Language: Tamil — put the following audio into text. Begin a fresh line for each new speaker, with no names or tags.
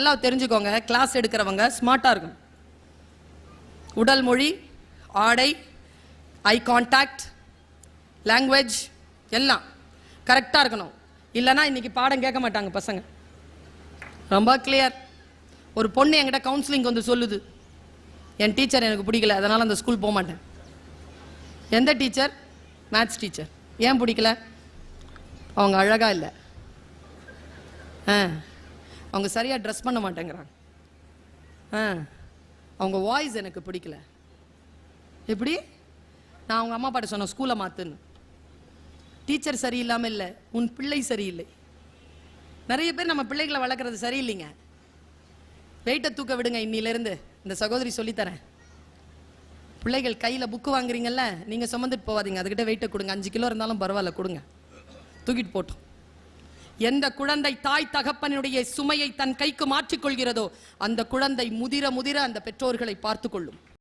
நல்லா தெரிஞ்சுக்கோங்க கிளாஸ் எடுக்கிறவங்க ஸ்மார்ட்டாக இருக்கும் உடல் மொழி ஆடை ஐ கான்டாக்ட் லாங்குவேஜ் எல்லாம் கரெக்டாக இருக்கணும். இல்லைன்னா இன்னைக்கு பாடம் கேட்க மாட்டாங்க பசங்க. ரொம்ப கிளியர் ஒரு பொண்ணு என்கிட்ட கவுன்சிலிங் வந்து சொல்லுது என் டீச்சர் எனக்கு பிடிக்கல அதனால் அந்த ஸ்கூல் போக மாட்டேன். எந்த டீச்சர் மேத்ஸ் டீச்சர் ஏன் பிடிக்கல? அவங்க அழகாக இல்லை. ஆ. அவங்க சரியாக ட்ரெஸ் பண்ண மாட்டேங்கிறாங்க. ஆ. அவங்க வாய்ஸ் எனக்கு பிடிக்கல. எப்படி? நான் அவங்க அம்மா பாட்ட சொன்னேன் ஸ்கூலை மாற்றுன்னு டீச்சர் சரியில்லாமல் இல்லை உன் பிள்ளை சரியில்லை. நிறைய பேர் நம்ம பிள்ளைகளை வளர்க்குறது சரியில்லைங்க. வெயிட்டை தூக்க விடுங்க இன்னிலேருந்து. இந்த சகோதரி சொல்லித்தரேன். பிள்ளைகள் கையில் புக்கு வாங்குறீங்கல்ல நீங்கள் சுமந்துட்டு போகாதீங்க. அதுக்கிட்ட வெயிட்டை கொடுங்க. அஞ்சு கிலோ இருந்தாலும் பரவாயில்ல கொடுங்க. தூக்கிட்டு போட்டோம். எந்த குழந்தை தாய் தகப்பனுடைய சுமையை தன் கைக்கு மாற்றிக்கொள்கிறதோ அந்த குழந்தை முதிர முதிர அந்த பெற்றோர்களை பார்த்து கொள்ளும்